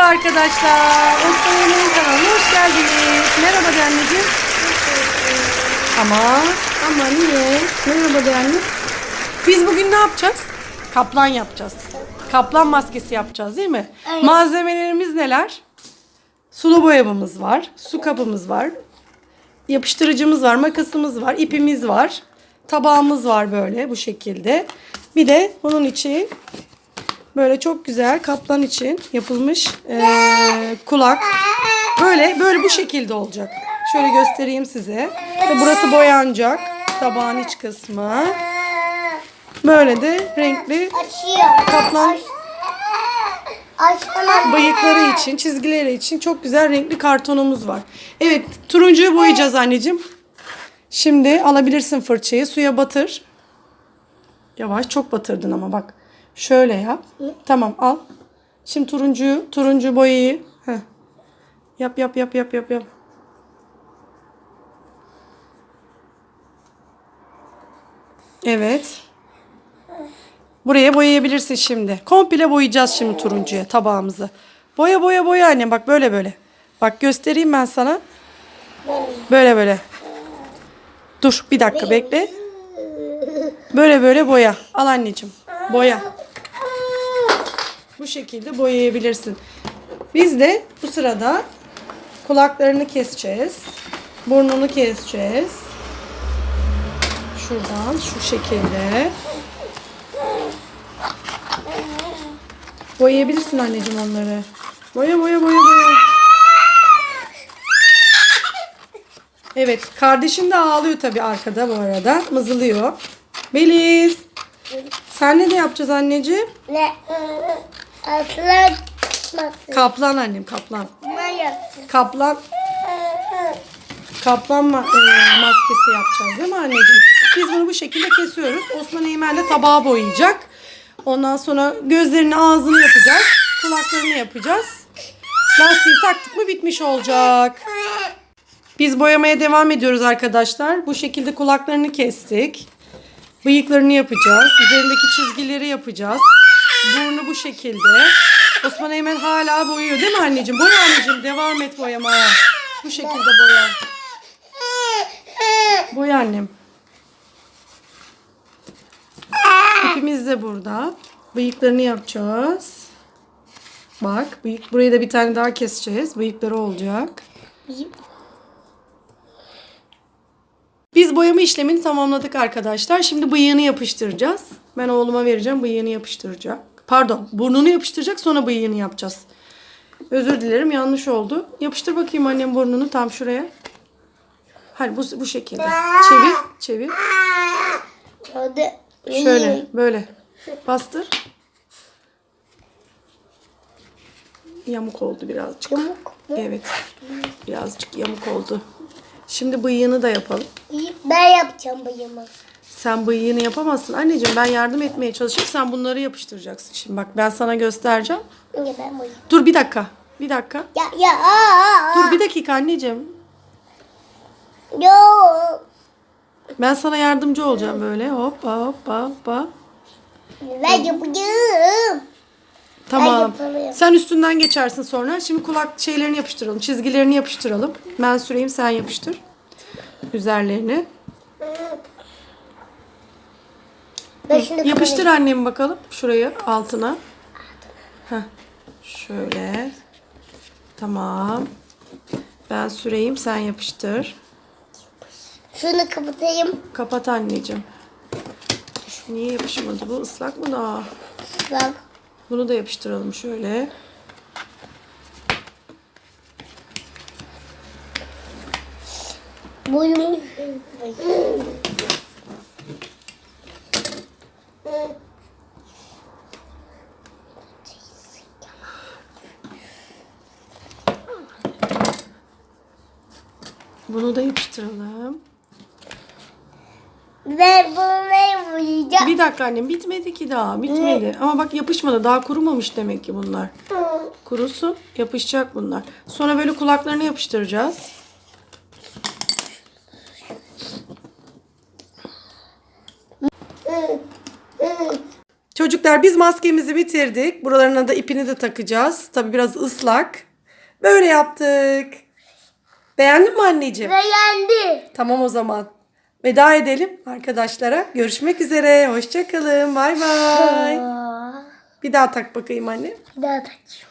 Merhaba arkadaşlar. Osman Yemeğin kanalına hoş geldiniz. Merhaba de anneciğim. Ama ama niye? Merhaba de anne. Biz bugün ne yapacağız? Kaplan yapacağız. Kaplan maskesi yapacağız değil mi? Evet. Malzemelerimiz neler? Sulu boyamamız var. Su kabımız var. Yapıştırıcımız var. Makasımız var. ipimiz var. Tabağımız var böyle bu şekilde. Bir de bunun için böyle çok güzel kaplan için yapılmış eee, kulak. Böyle böyle bu şekilde olacak. Şöyle göstereyim size. Ve burası boyanacak. Tabağın iç kısmı. Böyle de renkli kaplan bıyıkları için, çizgileri için çok güzel renkli kartonumuz var. Evet, turuncuyu boyayacağız anneciğim. Şimdi alabilirsin fırçayı, suya batır. Yavaş, çok batırdın ama bak. Şöyle yap. Tamam, al. Şimdi turuncuyu, turuncu boyayı. Heh. Yap, yap, yap, yap, yap, yap. Evet. Buraya boyayabilirsin şimdi. Komple boyayacağız şimdi turuncuya tabağımızı. Boya boya boya annem bak böyle böyle. Bak göstereyim ben sana. Böyle böyle. Dur bir dakika bekle. Böyle böyle boya. Al anneciğim. Boya. Bu şekilde boyayabilirsin. Biz de bu sırada kulaklarını keseceğiz. Burnunu keseceğiz. Şuradan şu şekilde. Boyayabilirsin anneciğim onları. Boya boya boya boya. Evet kardeşin de ağlıyor tabii arkada bu arada. Mızılıyor. Beliz. Senle de yapacağız anneciğim. Ne? Atlar. Kaplan annem kaplan. Kaplan kaplan ma- e, maskesi yapacağız değil mi anneciğim? Biz bunu bu şekilde kesiyoruz. Osman Eymen de tabağı boyayacak. Ondan sonra gözlerini ağzını yapacağız. Kulaklarını yapacağız. Lastiği taktık mı bitmiş olacak. Biz boyamaya devam ediyoruz arkadaşlar. Bu şekilde kulaklarını kestik. Bıyıklarını yapacağız. Üzerindeki çizgileri yapacağız. Burnu bu şekilde. Osman Eymen hala boyuyor değil mi anneciğim? Boya anneciğim devam et boyamaya. Bu şekilde boya. Boya annem. İpimiz de burada. Bıyıklarını yapacağız. Bak bıyık burayı da bir tane daha keseceğiz. Bıyıkları olacak. Biz boyama işlemini tamamladık arkadaşlar. Şimdi bıyığını yapıştıracağız. Ben oğluma vereceğim bıyığını yapıştıracak. Pardon burnunu yapıştıracak sonra bıyığını yapacağız. Özür dilerim yanlış oldu. Yapıştır bakayım annem burnunu tam şuraya. Hadi bu, bu şekilde. Çevir çevir. Şöyle böyle. Bastır. Yamuk oldu birazcık. Yamuk mu? Evet. Birazcık yamuk oldu. Şimdi bıyığını da yapalım. Ben yapacağım bıyımı. Sen bıyığını yapamazsın. Anneciğim ben yardım etmeye çalışayım. Sen bunları yapıştıracaksın. Şimdi bak ben sana göstereceğim. Ya ben bıyım. Dur bir dakika. Bir dakika. Ya ya aa, aa. Dur bir dakika anneciğim. Yo. Ben sana yardımcı olacağım böyle. Hoppa hoppa hoppa. Ben yapacağım. Tamam. Sen üstünden geçersin sonra. Şimdi kulak şeylerini yapıştıralım. Çizgilerini yapıştıralım. Ben süreyim sen yapıştır. Üzerlerini. Ben şimdi Yapıştır annem bakalım. Şurayı altına. Heh. Şöyle. Tamam. Ben süreyim sen yapıştır. Şunu kapatayım. Kapat anneciğim. Niye yapışmadı bu? Islak mı daha? Bak. Bunu da yapıştıralım şöyle. Boyum. Bunu da yapıştıralım. Ben bunu ne boyayacağım? Bir dakika annem bitmedi ki daha. Bitmedi. Ama bak yapışmadı. Daha kurumamış demek ki bunlar. Kurusun. Yapışacak bunlar. Sonra böyle kulaklarını yapıştıracağız. Çocuklar biz maskemizi bitirdik. Buralarına da ipini de takacağız. Tabii biraz ıslak. Böyle yaptık. Beğendin mi anneciğim? Beğendi. Tamam o zaman. Veda edelim arkadaşlara. Görüşmek üzere. Hoşçakalın. Bay bay. Bir daha tak bakayım anne. Bir daha takayım.